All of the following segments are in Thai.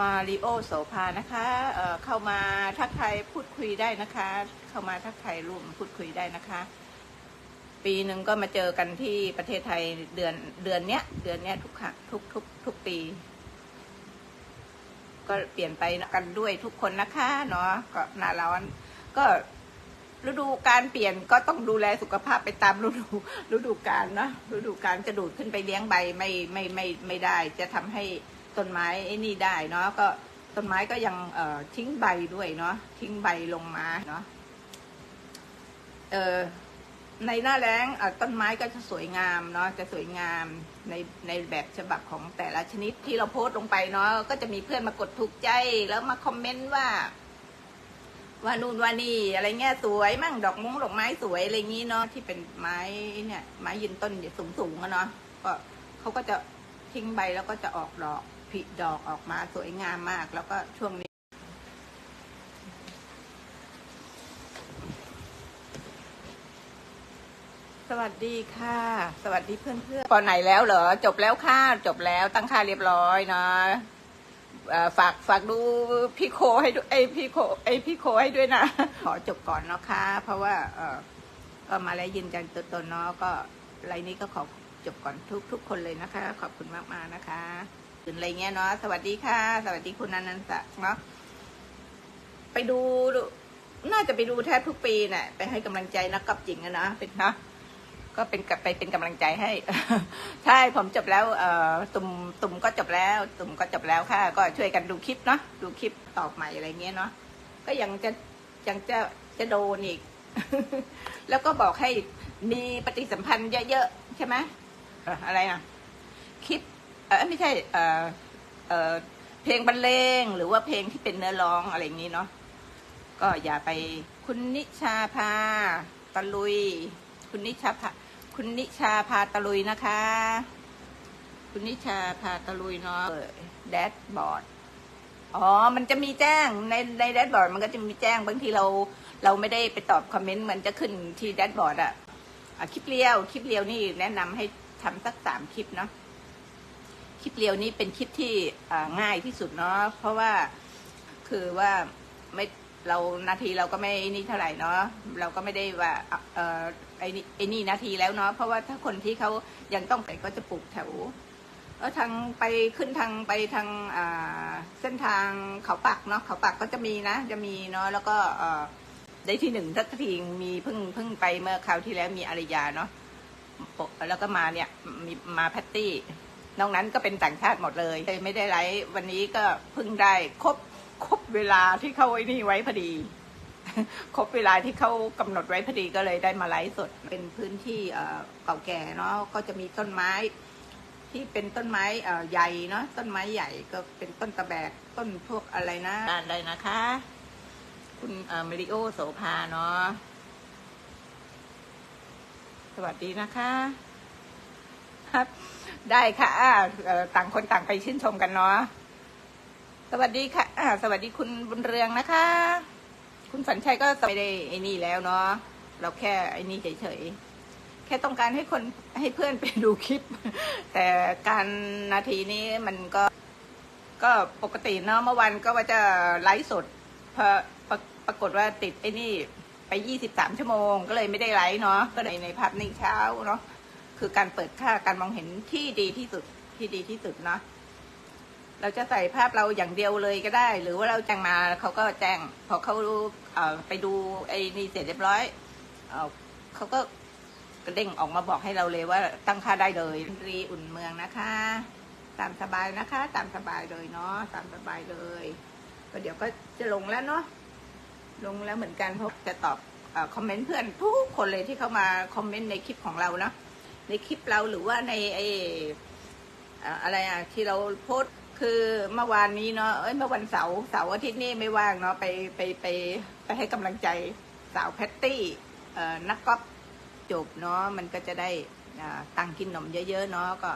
มาริโอโสภานะคะเเข้ามาทักทายพูดคุยได้นะคะ เข้ามาทักทายร่วมพูดคุยได้นะคะ ปีหนึ่งก็มาเจอกันที่ประเทศไทยเดือนเดือนเนี้ย เดือนเนี้ยทุกครั้งทุกทุกทุกปี ก็เปลี่ยนไปกันด้วยทุกคนนะคะเนาะก็หน้าร้อน ก็ฤดูการเปลี่ยนก็ต้องดูแลสุขภาพไปตามฤดูฤดูกาลเนาะฤดูกาลจะดูดขึ้นไปเลี้ยงใบไม่ไม่ไม่ไม่ได้ จะทำให้ ต้นไม้ไอ้นี่ได้เนาะก็ต้นไม้ก็ยังเอ่อทิ้งใบด้วยเนาะทิ้งใบลงมาเนาะเออในหน้าแล้งต้นไม้ก็จะสวยงามเนาะจะสวยงามในในแบบฉบับของแต่ละชนิดที่เราโพสต์ลงไปเนาะก็จะมีเพื่อนมากดถูกใจแล้วมาคอมเมนต์ว่าว่านู่นว่านี่อะไรเงี้ยสวยมั่งดอกมุ้งดอกไม้สวยอะไรงี้เนาะที่เป็นไม้เนี่ยไม้ยืนต้นสูงสูงอะเนาะก็เขาก็จะทิ้งใบแล้วก็จะออกดอก ลิดอกออกมาสวยงามมาก แล้วก็ช่วงนี้ สวัสดีค่ะ สวัสดีเพื่อนเพื่อนปอไหนแล้วเหรอ จบแล้วค่ะ จบแล้วตั้งค่าเรียบร้อยเนาะฝากฝากดูพี่โคให้ด้วยไอพี่โคไอพี่โคให้ด้วยนะ ขอจบก่อนนะคะเพราะว่าเออก็มาแล้วยืนยันตัวตนเนาะก็ไรนี้ก็ขอจบก่อนทุกทุกคนเลยนะคะ ขอบคุณมากมากๆนะคะ ถึงอะไรเงี้ยเนาะสวัสดีค่ะ สวัสดีคุณอนันต์ศักดิ์เนาะไปดูน่าจะไปดูแทบทุกปีน่ะไปให้กำลังใจนักกอบจริงอะนะ เป็นนะก็เป็นกับไปเป็นกำลังใจให้ ใช่ผมจบแล้วเอ่อตุ่มตุ่มก็จบแล้ว ตุ่มก็จบแล้วค่ะ ก็ช่วยกันดูคลิปเนาะดูคลิปตอบใหม่อะไรเงี้ยเนาะก็ยังจะยังจะจะโดนอีก แล้วก็บอกให้มีปฏิสัมพันธ์เยอะๆใช่ไหมเอ่ออะไรอะ คลิป เออไม่ใช่เออเออเพลงบรรเลงหรือว่าเพลงที่เป็นเนื้อร้องอะไรอย่างนี้เนาะก็อย่าไปคุณนิชาพาตะลุย คุณนิชาพาคุณนิชาพาตะลุยนะคะ คุณนิชาพาตะลุยเนาะแดชบอร์ดอ๋อ มันจะมีแจ้งในในแดชบอร์ดมันก็จะมีแจ้งบางทีเราเราไม่ได้ไปตอบคอมเมนต์มันจะขึ้นที่แดชบอร์ดอะอะคลิปเรียว คลิปเรียวนี่แนะนำให้ทำสักสามคลิปเนาะ ลิปเรียวนี้เป็นคลิปที่ง่ายที่สุดเนาะเพราะว่าคือว่าไม่เรานาทีเราก็ไม่นี่เท่าไหร่เนาะเราก็ไม่ได้ว่าเออไอ้นี่ไอ้นี่นาทีแล้วเนาะเพราะว่าถ้าคนที่เขายังต้องไปก็จะปลูกแถวเออทางไปขึ้นทางไปทางเส้นทางเขาปักเนาะเขาปักก็จะมีนะ จะมีเนาะแล้วก็ได้ที่หนึ่งทักทีมีเพิ่งเพิ่งไปเมื่อคราวที่แล้วมีอารยาเนาะแล้วก็มาเนี่ยมีมาแพตตี้ นอกนั้นก็เป็นต่างชาติหมดเลยเลยไม่ได้ไลฟ์วันนี้ก็เพิ่งได้ครบครบเวลาที่เขาไอ้นี่ไว้พอดี ครบเวลาที่เขากำหนดไว้พอดีก็เลยได้มาไลฟ์สดเป็นพื้นที่เก่าแก่เนาะก็จะมีต้นไม้ ที่เป็นต้นไม้ใหญ่เนาะต้นไม้ใหญ่ก็เป็นต้นตะแบกต้นพวกอะไรนะด้านใดนะคะ คุณเมริโอโสภาเนาะสวัสดีนะคะ ครับ ได้ค่ะต่างคนต่างไปชื่นชมกันเนาะสวัสดีค่ะสวัสดีคุณบุญเรืองนะคะ คุณสัญชัยก็ไม่ได้ไอ้นี่แล้วเนาะเราแค่ไอ้นี่เฉยๆแค่ต้องการให้คนให้เพื่อนไปดูคลิป แต่การนาทีนี้มันก็ ก็ปกติเนาะเมื่อวันก็ว่าจะไลฟ์สดพอปรปรากฏว่าติดไอ้นี่ไปยี่สิบสามชั่วโมง ก็เลยไม่ได้ไลฟ์เนาะก็เลยในภาพนิ่งเช้าเนาะ คือการเปิดค่าการมองเห็นที่ดีที่สุดที่ดีที่สุดเนาะเราจะใส่ภาพเราอย่างเดียวเลยก็ได้ หรือว่าเราแจ้งมาเขาก็แจ้ง พอเขาไปดูไอ้นี่เสร็จเรียบร้อยเอเขาก็กระเด้งออกมาบอกให้เราเลยว่าตั้งค่าได้เลยรีอุ่นเมืองนะคะ ตามสบายนะคะ ตามสบายเลยเนาะตามสบายเลย ก็เดี๋ยวก็จะลงแล้วเนาะลงแล้วเหมือนกันเพราะจะตอบอคอมเมนต์เพื่อนทุกคนเลยที่เข้ามาคอมเมนต์ในคลิปของเราเนาะ ในคลิปเราหรือว่าในไออะไรอะที่เราโพสคือเมื่อวานนี้เนาะเอ้ยเมื่อวันเสาร์เสาร์อาทิตย์นี่ไม่ว่างเนาะไปไปไปไปให้กำลังใจสาวแพตตี้เอ่อนักกอล์ฟจบเนาะมันก็จะได้ตังค์กินนมเยอะๆเนาะก็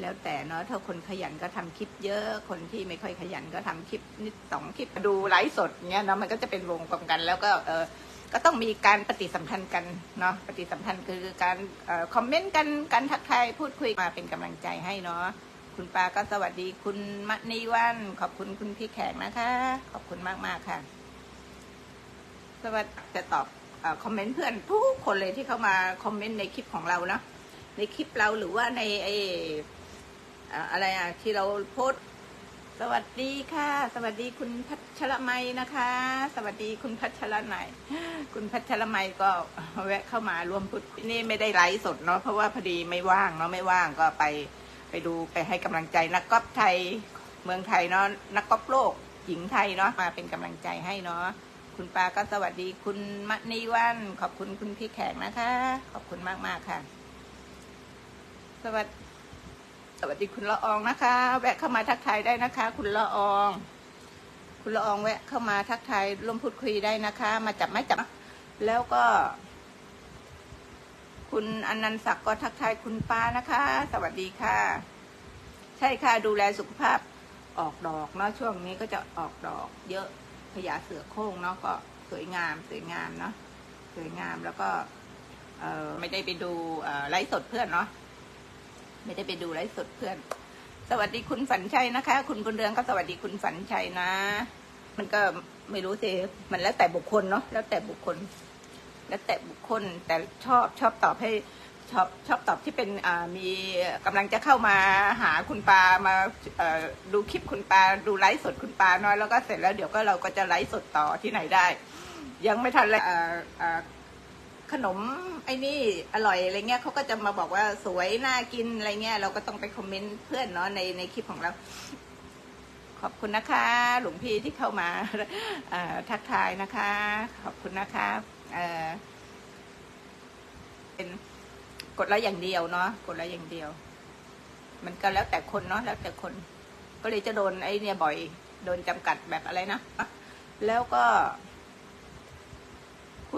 แล้วแต่เนาะถ้าคนขยันก็ทำคลิปเยอะคนที่ไม่ค่อยขยันก็ทำคลิปนิดสองคลิปดูไลฟ์สดเงี้ยเนาะมันก็จะเป็นวงกลมกันแล้วก็เออ ก็ต้องมีการปฏิสัมพันธ์กันเนาะปฏิสัมพันธ์คือการออคอมเมนต์กันการทักทายพูดคุยมาเป็นกำลังใจให้เนาะคุณปาก็สวัสดีคุณมะนิวันขอบคุณคุณพี่แขกนะคะ ขอบคุณมากมากๆค่ะ สวัสดีจะตอบออคอมเมนต์เพื่อนทุกคนเลยที่เข้ามาคอมเมนต์ในคลิปของเราเนาะในคลิปเราหรือว่าในไอเอ่ออะไรอะที่เราโพส สวัสดีค่ะ สวัสดีคุณพัชรไมนะคะ สวัสดีคุณพัชรมัยคุณพัชรไมก็แวะเข้ามาร่วมพูดนี่ไม่ได้ไลฟ์สดเนาะเพราะว่าพอดีไม่ว่างเนาะไม่ว่างก็ไปไปดูไปให้กำลังใจนักกอล์ฟไทยเมืองไทยเนาะนักกอล์ฟโลกหญิงไทยเนาะมาเป็นกำลังใจให้เนาะคุณปาก็สวัสดีคุณมะนิวันขอบคุณคุณพี่แขกนะคะ ขอบคุณมากมากๆค่ะ สวัสดีส วัสดีคุณละอองนะคะ แวะเข้ามาทักทายได้นะคะ คุณละออง คุณละอองแวะเข้ามาทักทายร่วมพูดคุยได้นะคะ มาจับไม้จับ แล้วก็ คุณอนันต์ศักดิ์ก็ทักทายคุณป้านะคะ สวัสดีค่ะ ใช่ค่ะดูแลสุขภาพออกดอกเนาะช่วงนี้ก็จะออกดอกเยอะพญาเสือโคร่งเนาะก็สวยงามสวยงามเนาะสวยงามแล้วก็ไม่ได้ไปดูไลฟ์สดเพื่อนเนาะ ไม่ได้ไปดูไลฟ์สดเพื่อน สวัสดีคุณฝันชัยนะคะ คุณบุญเรืองก็สวัสดีคุณฝันชัยนะ มันก็ไม่รู้สิมันแล้วแต่บุคคลเนาะแล้วแต่บุคคล แล้วแต่บุคคลแต่ชอบชอบตอบให้ชอบชอบตอบที่เป็นมีกำลังจะเข้ามาหาคุณปามาดูคลิปคุณปาดูไลฟ์สดคุณปาน้อยแล้วก็เสร็จแล้วเดี๋ยวก็เราก็จะไลฟ์สดต่อที่ไหนได้ ยังไม่ทันเลย ขนมไอ้นี่อร่อยอะไรเงี้ยเขาก็จะมาบอกว่าสวยน่ากินอะไรเงี้ยเราก็ต้องไปคอมเมนต์เพื่อนเนาะในในคลิปของเรา ขอบคุณนะคะ หลวงพี่ที่เข้ามาทักทายนะคะ ขอบคุณนะคะเออเป็นกดไลค์อย่างเดียวเนาะกดไลค์อย่างเดียว มันก็แล้วแต่คนเนาะแล้วแต่คน ก็เลยจะโดนไอ้เนี่ยบ่อย โดนจำกัดแบบอะไรนะแล้วก็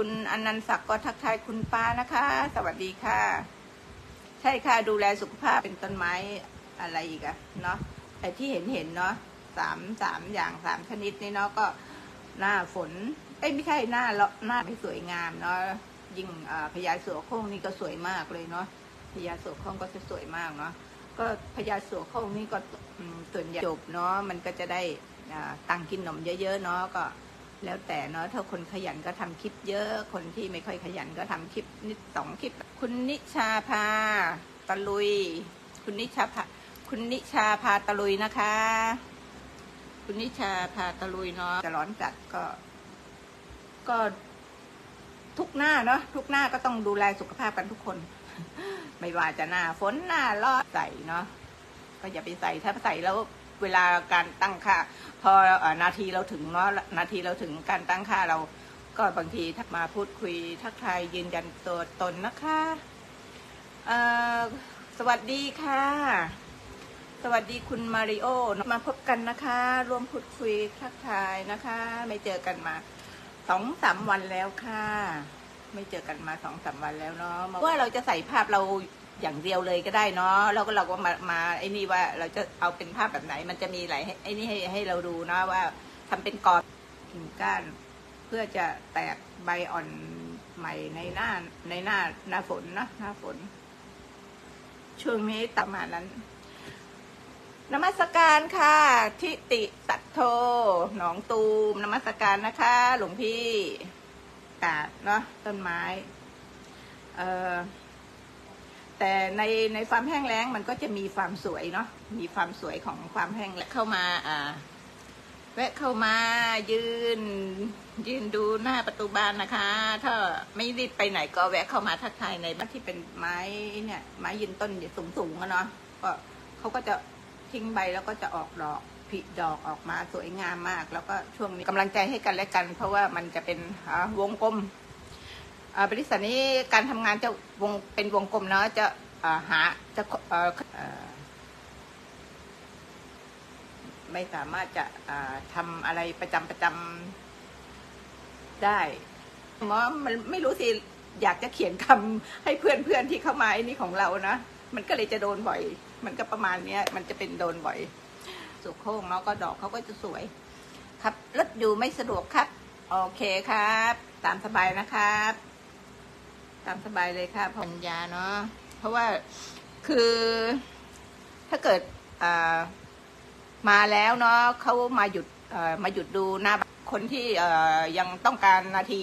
คุณอนันต์ศักดิ์ก็ทักทายคุณป้านะคะ สวัสดีค่ะ ใช่ค่ะดูแลสุขภาพเป็นต้นไม้อะไรอีกอะเนาะไอ้ที่เห็นเห็นเนาะสามสามอย่างสามชนิดนี่เนาะก็หน้าฝน เอ้ยไม่ใช่หน้าละหน้าไม่สวยงามเนาะยิ่งพญาเสือโคร่งนี่ก็สวยมากเลยเนาะพญาเสือโคร่งก็จะสวยมากเนาะก็พญาเสือโคร่งนี่ก็ส่วนใหญ่จบเนาะมันก็จะได้ตังค์กินนมเยอะๆเนาะก็ แล้วแต่เนาะถ้าคนขยันก็ทำคลิปเยอะ คนที่ไม่ค่อยขยันก็ทำคลิปนิดสองคลิป คุณนิชาพาตะลุย คุณนิชาพาคุณนิชาพาตะลุยนะคะ คุณนิชาพาตะลุยเนาะจะร้อนจัดก็ ก็ทุกหน้าเนาะทุกหน้าก็ต้องดูแลสุขภาพกันทุกคน ไม่ว่าจะหน้าฝนหน้าร้อนใส่เนาะก็อย่าไปใส่ถ้าใส่แล้ว เวลาการตั้งค่าพออนาทีเราถึงเนาะนาทีเราถึงการตั้งค่าเราก็บางทีทักมาพูดคุยทักทายยืนยันตัวตนนะคะสวัสดีค่ะ สวัสดีคุณมาริโอมาพบกันนะคะ ร่วมพูดคุยทักทายนะคะ ไม่เจอกันมาสองสามวันแล้วค่ะ ไม่เจอกันมาสองสามวันแล้วเนาะว่าเราจะใส่ภาพเรา อย่างเดียวเลยก็ได้เนาะแล้วก็เราก็มามาไอ้นี่ว่าเราจะเอาเป็นภาพแบบไหน มันจะมีหลายไอ้นี่ให้ให้เราดูเนาะว่าทำเป็นกรกิ่งก้าน เพื่อจะแตกใบอ่อนใหม่ในหน้าในหน้าหน้าฝนนะหน้าฝน ช่วงนี้ประมาณนั้นนมัสการค่ะ ทิติสัตโทหนองตูมนมัสการนะคะ หลวงพี่กาดเนาะต้นไม้ เอ่อ แต่ในในความแห้งแล้งมันก็จะมีความสวยเนาะมีความสวยของความแห้งแล้งเข้ามาอ่าแวะเข้ามายืน ยืนดูหน้าประตูบ้านนะคะ ถ้าไม่รีบไปไหนก็แวะเข้ามาทักทายในบ้านที่เป็นไม้เนี่ย ไม้ยืนต้นสูงสูงๆอะเนาะก็เขาก็จะทิ้งใบแล้วก็จะออกดอกผลิดอกออกมาสวยงามมาก แล้วก็ช่วงนี้กำลังใจให้กันและกัน เพราะว่ามันจะเป็นอ่าวงกลม บริษัทนี้การทำงานจะวงเป็นวงกลมเนาะจะาหาจะไม่สามารถจะอ่าทำอะไรประจำประจำได้หมอมันไม่รู้สิอยากจะเขียนคำให้เพื่อนเพื่อนที่เข้ามาไอ้นี่ของเรานะมันก็เลยจะโดนบ่อย มันก็ประมาณเนี้ย มันจะเป็นโดนบ่อย สุกโค้งแล้วก็ดอกเขาก็จะสวย ครับรถอยู่ไม่สะดวกครับ โอเคครับ ตามสบายนะครับ ตามสบายเลยค่ะปัญญาเนาะเพราะว่าคือถ้าเกิดมาแล้วเนาะเขามาหยุดมาหยุดดูหน้าคนที่ยังต้องการนาที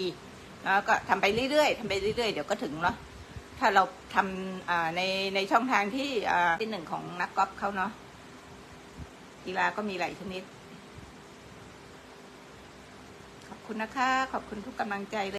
นะก็ทำไปเรื่อยๆทำไปเรื่อยๆ เดี๋ยวก็ถึงเนาะถ้าเราทำในในช่องทางที่ที่หนึ่งของนักกอล์ฟเขาเนาะกีฬาก็มีหลายชนิด ขอบคุณนะคะ ขอบคุณทุกกำลังใจเลย